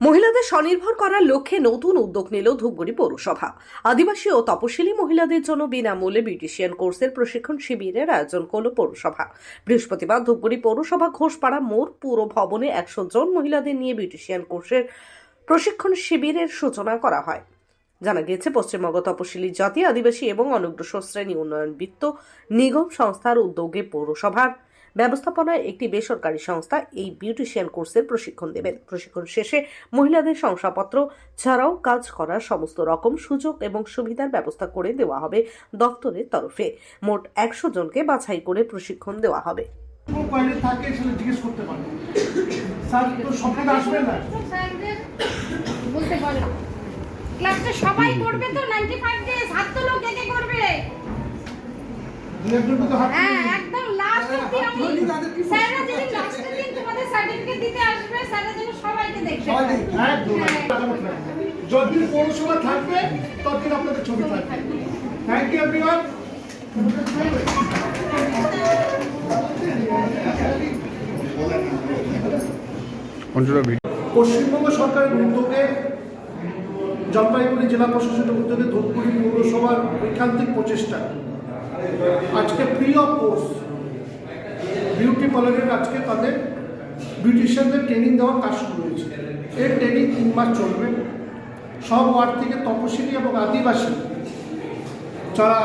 মহিলাদের স্বনির্ভর করার লক্ষ্যে নতুন উদ্যোগ নিল ধূপগুড়ি পৌরসভা। আদিবাসী ও তপশিলি মহিলাদের জন্য বিনামূল্যে বিউটিশিয়ান কোর্সের প্রশিক্ষণ শিবিরের আয়োজন করল পৌরসভা। বৃহস্পতিবার ধূপগুড়ি পৌরসভা ঘোষপাড়া মোড় পুর ভবনে একশো জন মহিলাদের নিয়ে বিউটিশিয়ান কোর্সের প্রশিক্ষণ শিবিরের সূচনা করা হয়। জানা গিয়েছে, পশ্চিমবঙ্গ তপশিলি জাতি, আদিবাসী এবং অনগ্রসর শ্রেণি উন্নয়ন বিত্ত নিগম সংস্থার উদ্যোগে পৌরসভার ব্যবস্থাপনায় একটি বেসরকারি সংস্থা এই বিউটিশিয়ান কোর্সের প্রশিক্ষণ দেবেন। প্রশিক্ষণ শেষে মহিলাদের শংসাপত্র ছাড়াও কাজ করার সমস্ত রকম সুযোগ এবং সুবিধার ব্যবস্থা করে দেওয়া হবে দপ্তরের তরফে। মোট একশো জনকে বাছাই করে প্রশিক্ষণ দেওয়া হবে। কোনো থাকে সেটা জিজ্ঞেস করতে পারেন স্যার তো সবটা আসবে না? বলতে পারে। ক্লাসটা সবাই করবে তো? 95 ডেজ হাত তোলো কে কে করবে। দু একজন তো হাত হ্যাঁ একদম দিতে আসবে স্যাররা যেন সবাইকে দেখবে। হ্যাঁ। যতদিন পৌরসভা থাকবে ততদিন আপনাদের ছবি থাকবে। থ্যাংক ইউ এভরিওয়ান পশ্চিমবঙ্গ সরকারের উদ্যোগে জলপাইগুড়ি জেলা প্রশাসনের উদ্যোগে ধূপগুড়ি পৌরসভার ঐকান্তিক প্রচেষ্টা। আজকে ফ্রি অফ কোর্স বিউটি পার্লারের আজকে তাদের বিউটিশিয়ানদের ট্রেনিং দেওয়ার কাজ শুরু হয়েছে। এর ট্রেনিং তিন মাস চলবে। সব ওয়ার্ড থেকে তপশিলি এবং আদিবাসী যারা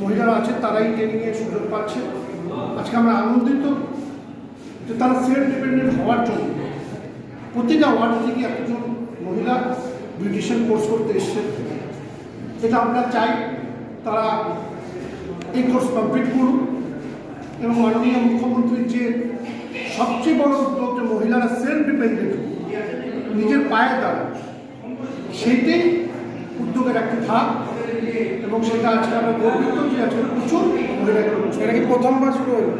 মহিলারা আছেন, তারাই ট্রেনিংয়ের সুযোগ পাচ্ছে। আজকে আমরা আনন্দিত যে তারা সেলফ ডিপেন্ডেন্ট হওয়ার জন্য প্রতিটা ওয়ার্ড থেকে একজন মহিলা বিউটিশিয়ান কোর্স করতে এসছেন। এটা আমরা চাই তারা এই কোর্স কমপ্লিট করুন এবং মাননীয় মুখ্যমন্ত্রীর যে সবচেয়ে বড় উদ্যোগ যে মহিলারা সেলফ ডিপেন্ডেন্ট নিজের পায়ে দাঁড়ান, সেটাই উদ্যোগের একটি ধাপ এবং সেটা আজকে আমরা গর্বিত যে আজকে প্রচুর মহিলা এটা কি প্রথমবার শুরু হলো?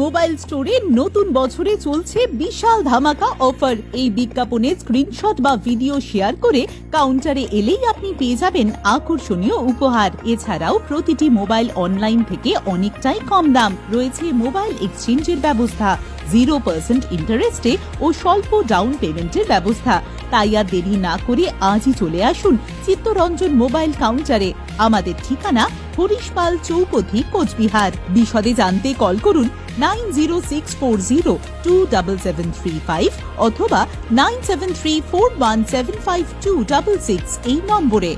Mobile স্টোরে নতুন বছরে চলছে বিশাল ধামাকা অফার এই বিজ্ঞাপনের স্ক্রিনশট বা ভিডিও শেয়ার করে কাউন্টারে এলেই আপনি পেয়ে যাবেন আকর্ষণীয় উপহার। এছাড়াও প্রতিটি মোবাইল অনলাইন থেকে অনেকটাই কম দাম। রয়েছে মোবাইল এক্সচেঞ্জের ব্যবস্থা জিরো পার্সেন্ট ইন্টারেস্টে ও স্বল্প ডাউন পেমেন্টের ব্যবস্থা। তাই আর দেরি না করে আজই চলে আসুন চিত্তরঞ্জন মোবাইল কাউন্টারে আমাদের ঠিকানা হরিশপাল চৌপথি কোচবিহার। বিশদে জানতে কল করুন nine zero six four zero two double seven three five অথবা nine seven three four one seven five two double six এই নম্বরে।